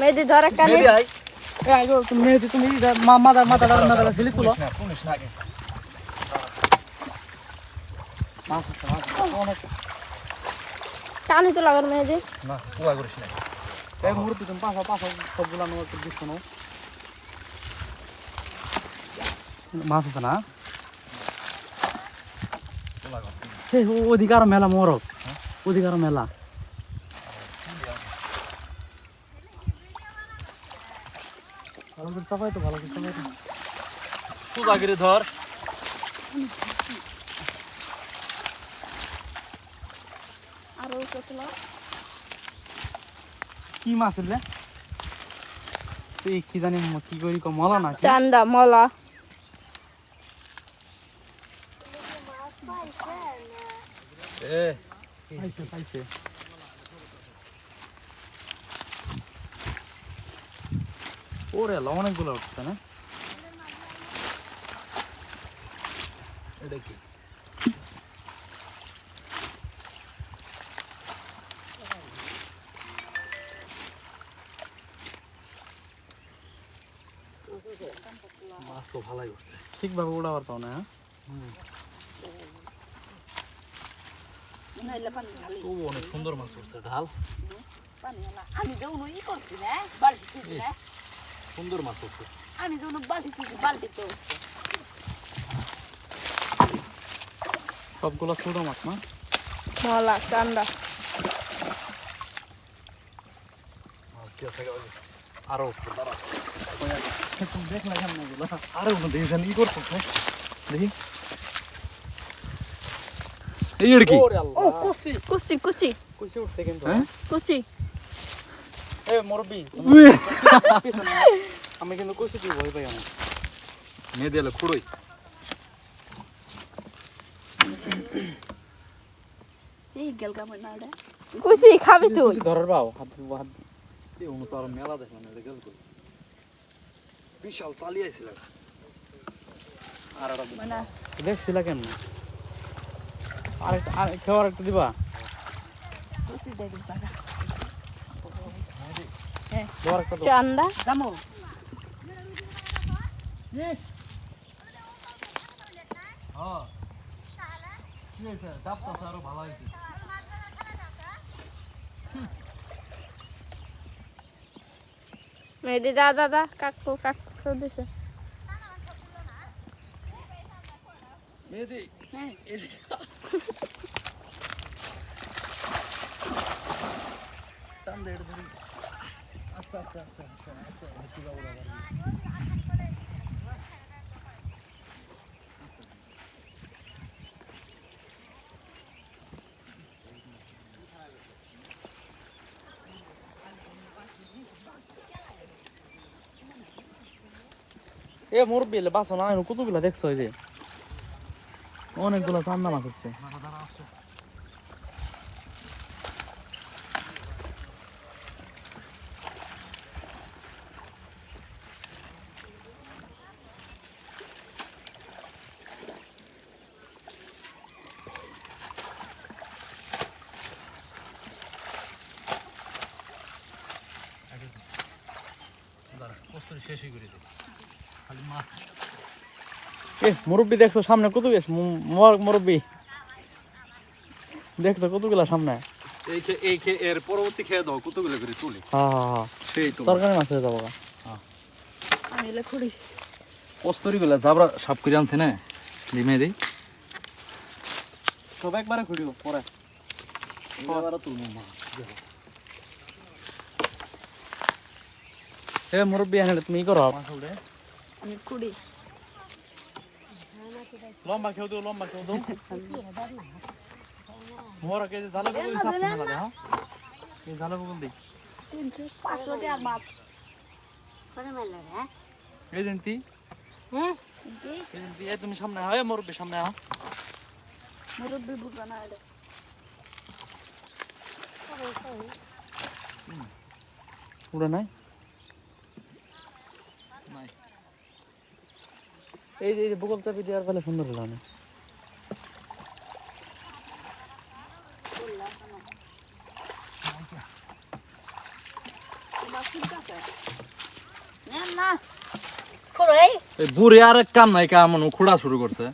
মেহেদি ধর একটা। মেহেদি তুমি মাথা ফেলে তুলো মাছ আছে মাছ আছে, অনেক টানি তো লাগার মেহেদি। না পোলা করিস না। এই মুহূর্তে তুমি পাশা পাশা সবগুলো আমি দিচ্ছ না। মাছ আছে না? পোলা কর। অধিকার মেলা মরক অধিকার মেলা। ভালো করে চাপাই তো ভালো করে চাপাই তো সুদা করে ধর। আর কতলা কি মাছ এলে? তুই কি জানি কি করি কম মলা না চান্দা মলা। এ। পাইছে পাইছে। ওরে আল্লাহ অনেকগুলো উঠছে না? এটা কি? মাছ তো ভালোই উঠছে। ঠিকভাবে উড়াবার পাও না হ্যাঁ? অনেক সুন্দর মাছ উঠছে ঢাল। আমি যখন ই করছি না তুলছি না। সুন্দর মাছ উঠছে আমি যখন বালতি তুলছি বালতি তো সবগুলো ছোট মাছ না? মলা ওই আরও উঠছে দাঁড়া। দেখলে কেমন এগুলো। আরও দেখি জানি ই করতেছে। দেখি। এই কি? ও কষি কুচি কুচি। কইছে উঠছে কিন্তু? কুচি। এ পিছনে আমি কিন্তু কইছি তুই ভয় পাই আমি মেয়ে দিলে খুড়ই। এই গেলগা মনে না কুচি খাবি তুই। ধরার পাও হাত হাত এই অনু তো আর মেলা দেখলাম এটা গেল কই? বিশাল চালিয়ে আইছিল। আর মানে দেখছিলা কেমন? আরেকটা আর খাওয়ার দিবা? কষি দেখি জায়গা। চান্দা। হ্যাঁ মেহেদি যা যা যা কাকু কাকু দিছে। মেয়েদি হ্যাঁ। টান ধরি। আস্তে আস্তে আস্তে আস্তে আস্তে একটু যাব আবার এ মুরব্বি এলে বাসো না এরকম কতগুলা দেখছ এই যে অনেকগুলা চান্দা মাছ হচ্ছে শেষই করে দে খালি মাছ এ মুরব্বি দেখছ সামনে কত বেশ মুরব্বি। দেখছ কতগুলা সামনে? এই এই এর পরবর্তী খেয়ে দাও কতগুলো করে তুলি? হ্যাঁ হ্যাঁ হ্যাঁ। সেই তো। তরকারি মাছ হয়ে যাব গা। আমি খুঁড়ি। কস্তরি জাবরা সাপ করে আনছে না? দিমে দেই। সব একবারে খুঁড়িও পরে। তুলবো মাছ এ মুরব্বি এনে তুমি করো আমি খুঁড়ি লম্বা খেও দিও লম্বা খেও দিও মোর কে জালে বগল হিসাব না হ্যাঁ? এই জালে বগল দি তিনশো পাঁচশো টাকার মাছ এই দিনতি হ্যাঁ? এই দিনতি এ তুমি সামনে এ মুরব্বি সামনে আও মুরব্বি বুঝবে না এটা। উড়ে নাই? এই যে বগল চাপি দেওয়ার ফলে সুন্দর হলো না। বুড়ি আর এক কাম নাই কাম খুঁড়া শুরু করছে।